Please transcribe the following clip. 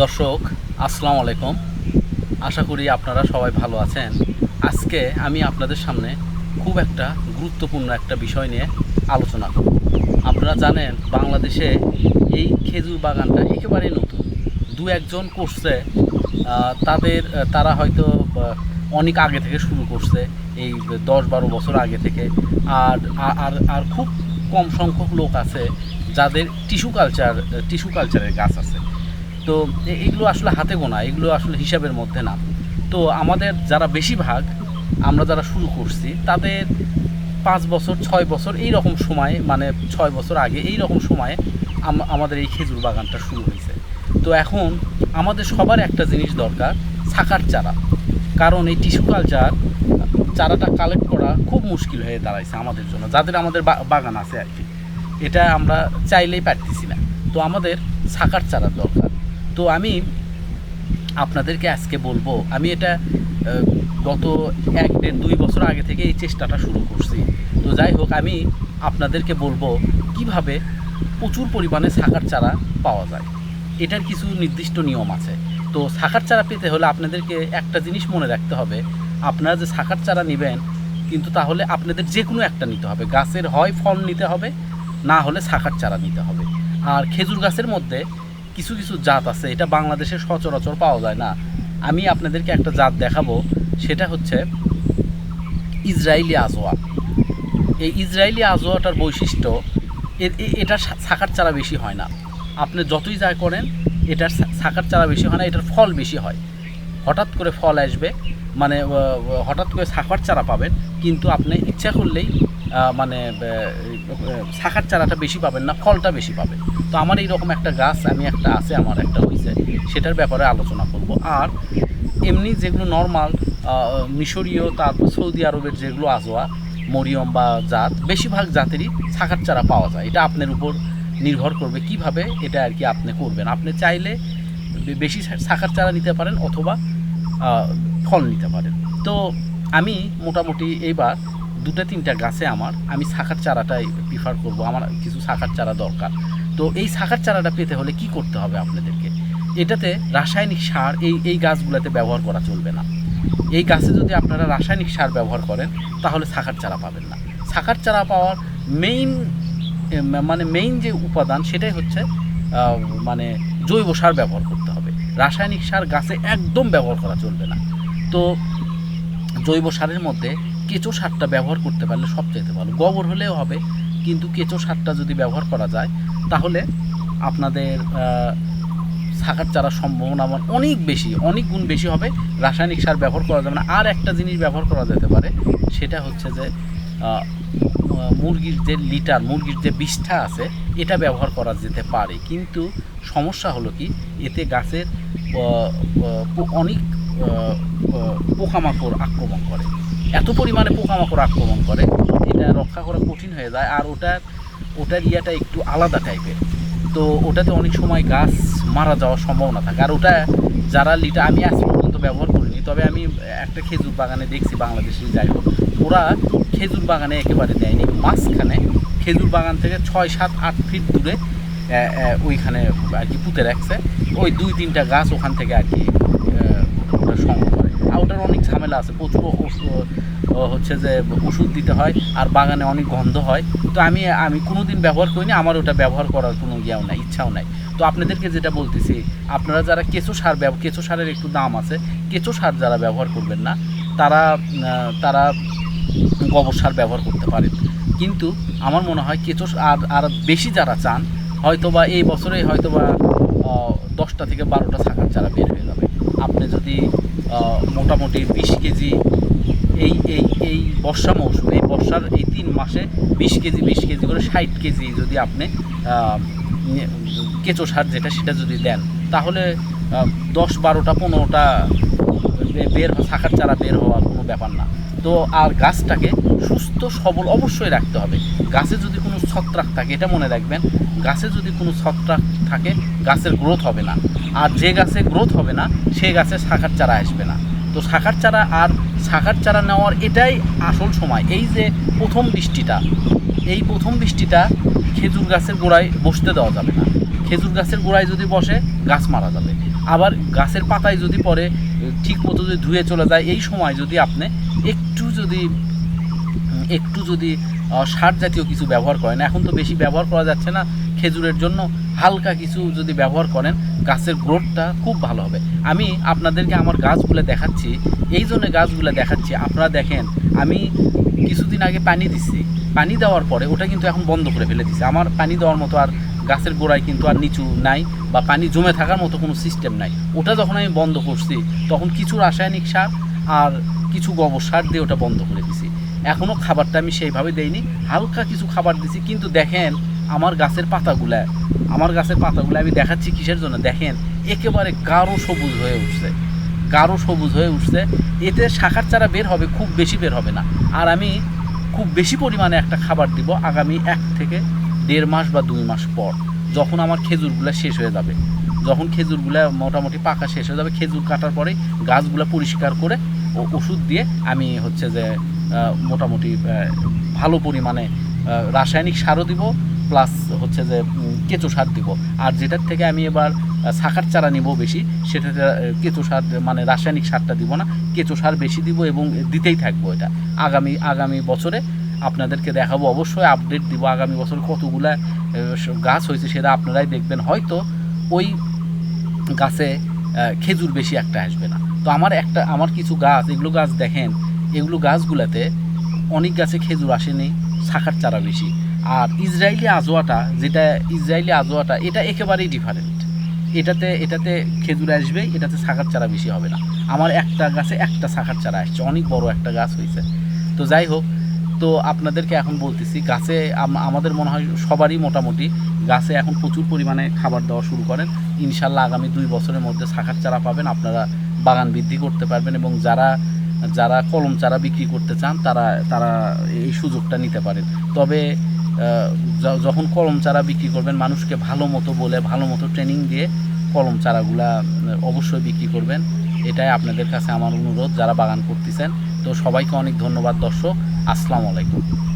দর্শক, আসসালামু আলাইকুম। আশা করি আপনারা সবাই ভালো আছেন। আজকে আমি আপনাদের সামনে খুব একটা গুরুত্বপূর্ণ একটা বিষয় নিয়ে আলোচনা করব। আপনারা জানেন, বাংলাদেশে এই খেজুর বাগানটা একেবারে নতুন। দু একজন করছে তাদের, তারা হয়তো অনেক আগে থেকে শুরু করছে, এই দশ বারো বছর আগে থেকে। আর, আর- আর খুব কম সংখ্যক লোক আছে যাদের টিস্যু কালচার, টিস্যু কালচারের গাছ আছে। তো এগুলো আসলে হাতে গোনা, এগুলো আসলে হিসাবের মধ্যে না। তো আমাদের যারা বেশিরভাগ, আমরা যারা শুরু করছি, তাদের পাঁচ বছর, ছয় বছর এই রকম সময়ে মানে ছয় বছর আগে এই রকম সময়ে আমাদের এই খেজুর বাগানটা শুরু হয়েছে। তো এখন আমাদের সবার একটা জিনিস দরকার ছাকার চারা। কারণ এই টিস্যু কালচার, চারাটা কালেক্ট করা খুব মুশকিল হয়ে দাঁড়াইছে আমাদের জন্য, যাদের আমাদের বাগান আছে আর কি। এটা আমরা চাইলেই পারতেছি না। তো আমাদের ছাকার চারার দরকার। তো আমি আপনাদেরকে আজকে বলব, আমি এটা গত এক দেড় দুই বছর আগে থেকে এই চেষ্টাটা শুরু করছি। তো যাই হোক, আমি আপনাদেরকে বলব কীভাবে প্রচুর পরিমাণে ছাকার চারা পাওয়া যায়। এটার কিছু নির্দিষ্ট নিয়ম আছে। তো শাখার চারা পেতে হলে আপনাদেরকে একটা জিনিস মনে রাখতে হবে, আপনারা যে শাখার চারা নেবেন, কিন্তু তাহলে আপনাদের যে কোনো একটা নিতে হবে। গাছের হয় ফল নিতে হবে, না হলে শাখার চারা নিতে হবে। আর খেজুর গাছের মধ্যে কিছু কিছু জাত আছে, এটা বাংলাদেশে সচরাচর পাওয়া যায় না। আমি আপনাদেরকে একটা জাত দেখাবো, সেটা হচ্ছে ইসরায়েলি আজোয়া। এই ইসরায়েলি আজোয়াটার বৈশিষ্ট্য, এ- এ- এটার শা- শাখার চারা বেশি হয় না। আপনি যতই যা করেন, এটার শাখার চারা বেশি হয় না, এটার ফল বেশি হয়। হঠাৎ করে ফল আসবে মানে হঠাৎ করে শাখার চারা পাবেন, কিন্তু আপনি ইচ্ছা করলেই মানে শাখার চারাটা বেশি পাবেন না, ফলটা বেশি পাবেন। তো আমার এইরকম একটা গাছ আমি একটা আছে, আমার একটা হয়েছে সেটার ব্যাপারে আলোচনা করব। আর এমনি যেগুলো নর্মাল মিশরীয় তারপর সৌদি আরবের যেগুলো আজোয়া, মরিয়ম বা জাত, বেশিরভাগ জাতেরই শাখার চারা পাওয়া যায়। এটা আপনার উপর নির্ভর করবে কীভাবে এটা আর কি আপনি করবেন। আপনি চাইলে বেশি শাখার চারা নিতে পারেন অথবা ফল নিতে পারেন। তো আমি মোটামুটি এইবার দুটো তিনটা গাছে আমার, আমি শাখার চারাটাই প্রিফার করব, আমার কিছু শাখার চারা দরকার। তো এই শাখার চারাটা পেতে হলে কি করতে হবে আপনাদেরকে? এটাতে রাসায়নিক সার এই এই গাছগুলোতে ব্যবহার করা চলবে না। এই গাছে যদি আপনারা রাসায়নিক সার ব্যবহার করেন, তাহলে শাখার চারা পাবেন না। শাখার চারা পাওয়ার মেইন মানে মেইন যে উপাদান, সেটাই হচ্ছে মানে জৈব সার ব্যবহার করতে হবে। রাসায়নিক সার গাছে একদম ব্যবহার করা চলবে না। তো জৈব সারের মধ্যে কেঁচো সারটা ব্যবহার করতে পারলে সবচেয়ে ভালো। গোবর হলেও হবে, কিন্তু কেঁচো সারটা যদি ব্যবহার করা যায়, তাহলে আপনাদের শাখার চারার সম্ভাবনা আমার অনেক বেশি, অনেক গুণ বেশি হবে। রাসায়নিক সার ব্যবহার করা যাবে না। আর একটা জিনিস ব্যবহার করা যেতে পারে, সেটা হচ্ছে যে মুরগির যে লিটার, মুরগির যে বিষ্ঠা আছে, এটা ব্যবহার করা যেতে পারে। কিন্তু সমস্যা হলো কি, এতে গাছের অনেক পোকামাকড় আক্রমণ করে। এত পরিমাণে পোকামাকড় আক্রমণ করে, এটা রক্ষা করা কঠিন হয়ে যায়। আর ওটার ওটার ইয়াটা একটু আলাদা টাইপের তো ওটাতে অনেক সময় গাছ মারা যাওয়ার সম্ভাবনা থাকে। আর ওটা যারা লিটার আমি আজ পর্যন্ত ব্যবহার করিনি, তবে আমি একটা খেজুর বাগানে দেখছি বাংলাদেশে, যাই হোক। ওরা খেজুর বাগানে একেবারে দেয়নি, মাঝখানে খেজুর বাগান থেকে ছয়, সাত, আট ফিট দূরে ওইখানে আর কি পুঁতে রাখছে। ওই দুই, তিনটা গাছ ওখান থেকে আর কি আহ, ওটা সংগ্রহ করে আর ওটার অনেক ঝামেলা আছে। প্রচুর হচ্ছে যে ওষুধ দিতে হয় আর বাগানে অনেক গন্ধ হয়। তো আমি আমি কোনো দিন ব্যবহার করিনি, আমার ওটা ব্যবহার করার কোনো ইয়েও নাই, ইচ্ছাও নাই। তো আপনাদেরকে যেটা বলতেছি, আপনারা যারা কেঁচো সার কেঁচো সারের একটু দাম আছে, কেঁচো সার যারা ব্যবহার করবেন না, তারা তারা গোবর সার ব্যবহার করতে পারেন। কিন্তু আমার মনে হয় কেঁচো আর আর বেশি যারা চান, হয়তোবা এই বছরেই হয়তোবা দশটা থেকে বারোটা শাখার চারা বের হয়ে যাবে। আপনি যদি মোটামুটি বিশ কেজি এই এই এই বর্ষা মৌসুম, এই বর্ষার এই তিন মাসে বিশ কেজি বিশ কেজি করে ষাট কেজি যদি আপনি কেঁচো সার যেটা সেটা যদি দেন, তাহলে দশ বারোটা পনেরোটা বের থাকার চারা বের হওয়ার কোনো ব্যাপার না। তো আর গাছটাকে সুস্থ, সবল অবশ্যই রাখতে হবে। গাছে যদি কোনো ছত্রাক থাকে, এটা মনে রাখবেন, গাছে যদি কোনো ছত্রাক থাকে, গাছের গ্রোথ হবে না। আর যে গাছে গ্রোথ হবে না, সে গাছে শাখার চারা আসবে না। তো শাখার চারা আর শাখার চারা নেওয়ার এটাই আসল সময়। এই যে প্রথম বৃষ্টিটা, এই প্রথম বৃষ্টিটা খেজুর গাছের গোড়ায় বসতে দেওয়া যাবে না। খেজুর গাছের গোড়ায় যদি বসে, গাছ মারা যাবে। আবার গাছের পাতায় যদি পরে ঠিক মতো যদি ধুয়ে চলে যায়, এই সময় যদি আপনি একটু যদি একটু যদি সার জাতীয় কিছু ব্যবহার করেন, এখন তো বেশি ব্যবহার করা যাচ্ছে না খেজুরের জন্য, হালকা কিছু যদি ব্যবহার করেন, গাছের গ্রোথটা খুব ভালো হবে। আমি আপনাদেরকে আমার গাছগুলো দেখাচ্ছি, এই জন্য গাছগুলো দেখাচ্ছি, আপনারা দেখেন, আমি কিছুদিন আগে পানি দিচ্ছি পানি দেওয়ার পরে ওটা কিন্তু এখন বন্ধ করে ফেলে দিচ্ছে আমার পানি দেওয়ার মতো আর গাছের গোড়ায় কিন্তু আর নিচু নাই বা পানি জমে থাকার মতো কোনো সিস্টেম নাই। ওটা যখন আমি বন্ধ করছি, তখন কিছু রাসায়নিক সার আর কিছু গোবর সার দিয়ে ওটা বন্ধ করে দিছি। এখনও খাবারটা আমি সেইভাবে দেইনি, হালকা কিছু খাবার দিছি, কিন্তু দেখেন আমার গাছের পাতাগুলা, আমার গাছের পাতাগুলো আমি দেখাচ্ছি কিসের জন্য? দেখেন, একেবারে গাঢ় সবুজ হয়ে উঠছে। গাঢ় সবুজ হয়ে উঠছে। এতে শাখার চারা বের হবে, খুব বেশি বের হবে না। আর আমি খুব বেশি পরিমাণে একটা খাবার দিব আগামী এক থেকে দেড় মাস বা দুই মাস পর যখন আমার খেজুরগুলো শেষ হয়ে যাবে। যখন খেজুরগুলো মোটামুটি পাকা শেষ হয়ে যাবে খেজুর কাটার পরে গাছগুলো পরিষ্কার করে ও ওষুধ দিয়ে আমি হচ্ছে যে মোটামুটি ভালো পরিমাণে রাসায়নিক সারও দিব প্লাস হচ্ছে যে কেঁচো সার দিব। আর যেটার থেকে আমি এবার শাখার চারা নিব বেশি আহ, কেঁচো সার মানে রাসায়নিক সারটা দিব না কেঁচো সার বেশি দিব এবং দিতেই থাকব এটা। আগামী আগামী বছরে আপনাদেরকে দেখাবো। অবশ্যই আপডেট দিব। আগামী বছর কতগুলা গাছ হয়েছে সেটা আপনারাই দেখবেন। হয়তো ওই গাছে খেজুর বেশি একটা আসবে না। তো আমার একটা, আমার কিছু গাছ, এগুলো গাছ দেখেন, এগুলো গাছগুলাতে অনেক গাছে খেজুর আসেনি, শাখার চারা বেশি। আর ইসরায়েলি আজোয়াটা, যেটা ইসরায়েলি আজোয়াটা, এটা একেবারেই ডিফারেন্ট এটাতে এটাতে খেজুর আসবে, এটাতে শাখার চারা বেশি হবে না। আমার একটা গাছে একটা শাখার চারা আসছে, অনেক বড় একটা গাছ হয়েছে। তো যাই হোক তো আপনাদেরকে এখন বলতেছি, গাছে আমাদের মনে হয় সবারই মোটামুটি গাছে এখন প্রচুর পরিমাণে খাবার দেওয়া শুরু করেন। ইনশাল্লাহ আগামী দুই বছরের মধ্যে শাখার চারা পাবেন, আপনারা বাগান বৃদ্ধি করতে পারবেন এবং যারা যারা কলম চারা বিক্রি করতে চান, তারা তারা এই সুযোগটা নিতে পারেন। তবে যখন কলম চারা বিক্রি করবেন, মানুষকে ভালো মতো বলে, ভালো মতো ট্রেনিং দিয়ে কলম চারাগুলা অবশ্যই বিক্রি করবেন। এটাই আপনাদের কাছে আমার অনুরোধ, যারা বাগান করতেছেন। তো সবাইকে অনেক ধন্যবাদ দর্শক। আসসালামু আলাইকুম।